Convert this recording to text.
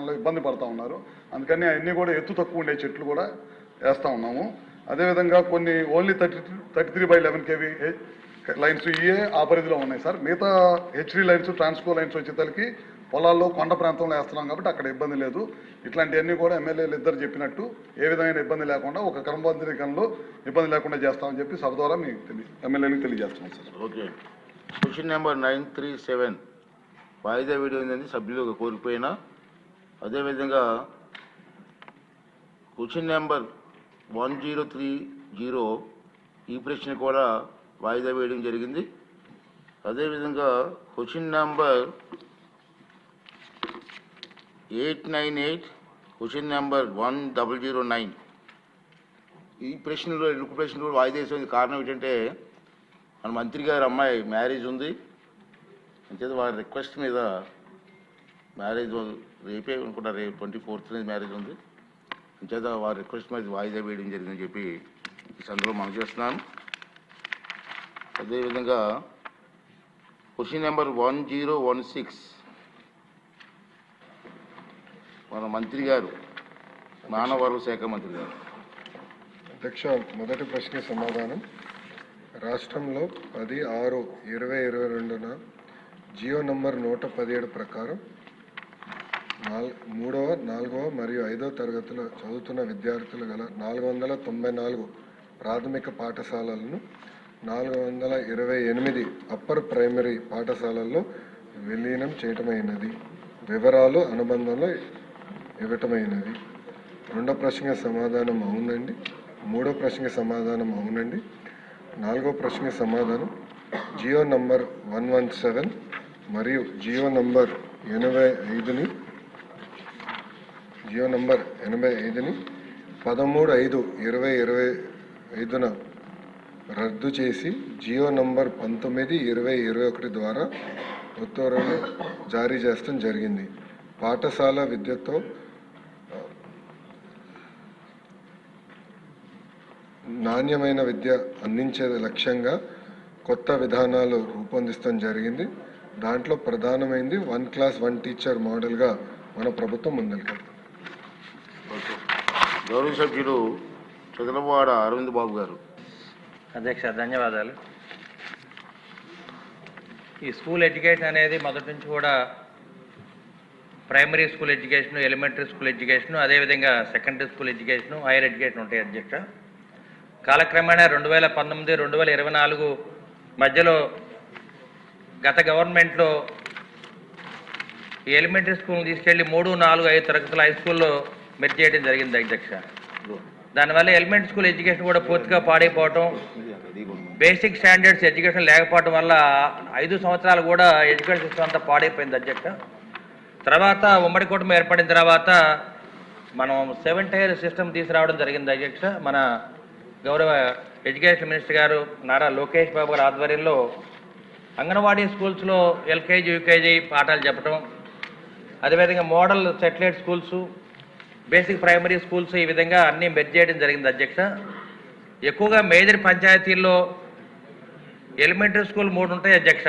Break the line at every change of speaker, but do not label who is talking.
నిర్వహణలో ఇబ్బంది పడతా ఉన్నారు. అందుకని అవన్నీ కూడా ఎత్తు తక్కువ ఉండే చెట్లు కూడా వేస్తూ ఉన్నాము. అదేవిధంగా కొన్ని only thirty thirty three by eleven KV lines ఇవే ఆ పరిధిలో ఉన్నాయి సార్. మిగతా హెచ్డీ లైన్స్ ట్రాన్స్కో లైన్స్ వచ్చేసరికి పొలాల్లో కొండ ప్రాంతంలో వేస్తున్నాం కాబట్టి అక్కడ ఇబ్బంది లేదు. ఇట్లాంటివన్నీ కూడా ఎమ్మెల్యేలు ఇద్దరు చెప్పినట్టు ఏ విధమైన ఇబ్బంది లేకుండా ఒక క్రమబద్ధీకరణలో ఇబ్బంది లేకుండా చేస్తామని చెప్పి సభ ద్వారా మీకు తెలియ ఎమ్మెల్యేలకు తెలియజేస్తున్నాం sir.
Okay. Question number nine three seven. వాయిదా వేయడం సభ్యులు కోల్పోయినా అదేవిధంగా question number one zero three zero ఈ ప్రశ్న కూడా వాయిదా వేయడం జరిగింది. అదేవిధంగా question number eight nine eight question number one double zero nine. ఈ ప్రశ్నలో రెండు ప్రశ్నలు కూడా వాయిదా వేసేది కారణం ఏంటంటే మన మంత్రి గారి అమ్మాయి మ్యారేజ్ ఉంది. అంచేత వారి రిక్వెస్ట్ మీద మ్యారేజ్ రేపే అనుకుంటా రేపు ట్వంటీ ఫోర్త్ మ్యారేజ్ ఉంది. అంచేత వారి రిక్వెస్ట్ మీద వాయిదా వేయడం జరిగిందని చెప్పి ఈ సందర్భంలో మనం చేస్తున్నాను. అదేవిధంగా question number one zero one six. మన మంత్రి గారు మానవ శాఖ మంత్రి గారు.
అధ్యక్ష మొదటి ప్రశ్న సమాధానం. రాష్ట్రంలో పది ఆరు ఇరవై ఇరవై రెండున జియో నంబర్ నూట పదిహేడు ప్రకారం మూడవ నాలుగవ మరియు ఐదవ తరగతులు చదువుతున్న విద్యార్థులు గల నాలుగు వందల తొంభై నాలుగు ప్రాథమిక పాఠశాలలను నాలుగు వందల ఇరవై ఎనిమిది అప్పర్ ప్రైమరీ పాఠశాలల్లో విలీనం చేయటమైనది. వివరాలు అనుబంధంలో ఇవ్వటమైనది. రెండో ప్రశ్నకి సమాధానం అవునండి. మూడో ప్రశ్నకి సమాధానం అవునండి. నాలుగో ప్రశ్నకి సమాధానం GO number one one seven మరియు జియో నంబర్ ఎనభై ఐదుని జియో నంబర్ ఎనభై ఐదుని పదమూడు ఐదు ఇరవై ఇరవై ఐదున రద్దు చేసి జియో నంబర్ పంతొమ్మిది ఇరవై ఇరవై ఒకటి ద్వారా ఉత్తర్వులు జారీ చేస్తాం జరిగింది. పాఠశాల విద్యతో నాణ్యమైన విద్య అందించే లక్ష్యంగా కొత్త విధానాలు రూపొందిస్తాం జరిగింది. దాంట్లో ప్రధానమైంది వన్ క్లాస్ వన్ టీచర్ మోడల్గా మన ప్రభుత్వం ముందరికెళ్తుంది
గౌరవ సభ్యులు చదలవాడ అరవింద్ బాబు గారు.
అధ్యక్ష ధన్యవాదాలు. ఈ స్కూల్ ఎడ్యుకేషన్ అనేది మొదటి నుంచి కూడా primary school education elementary school education అదేవిధంగా secondary school education higher education ఉంటాయి అధ్యక్ష. కాలక్రమేణా రెండు వేల పంతొమ్మిది రెండు వేల ఇరవై నాలుగు మధ్యలో గత గవర్నమెంట్లో ఈ ఎలిమెంటరీ స్కూల్ని తీసుకెళ్ళి మూడు నాలుగు ఐదు తరగతుల హై స్కూల్లో మెర్జ్ చేయడం జరిగింది అధ్యక్ష. దానివల్ల ఎలిమెంట్ స్కూల్ ఎడ్యుకేషన్ కూడా పూర్తిగా పాడైపోవటం బేసిక్ స్టాండర్డ్స్ ఎడ్యుకేషన్ లేకపోవడం వల్ల ఐదు సంవత్సరాలు కూడా ఎడ్యుకేషన్ సిస్టమ్ అంతా పాడైపోయింది అధ్యక్ష. తర్వాత ఉమ్మడి కుటుంబం ఏర్పడిన తర్వాత మనం సెవెన్ టైర్ సిస్టమ్ తీసుకురావడం జరిగింది అధ్యక్ష. మన గౌరవ ఎడ్యుకేషన్ మినిస్టర్ గారు నారా లోకేష్ బాబు గారి ఆధ్వర్యంలో అంగన్వాడీ స్కూల్స్లో ఎల్కేజీ యూకేజీ పాఠాలు చెప్పడం అదేవిధంగా model satellite schools basic primary schools ఈ విధంగా అన్నీ మెర్జ్ చేయడం జరిగింది అధ్యక్ష. ఎక్కువగా మేజర్ పంచాయతీల్లో ఎలిమెంటరీ స్కూల్ మూడు ఉంటాయి అధ్యక్ష.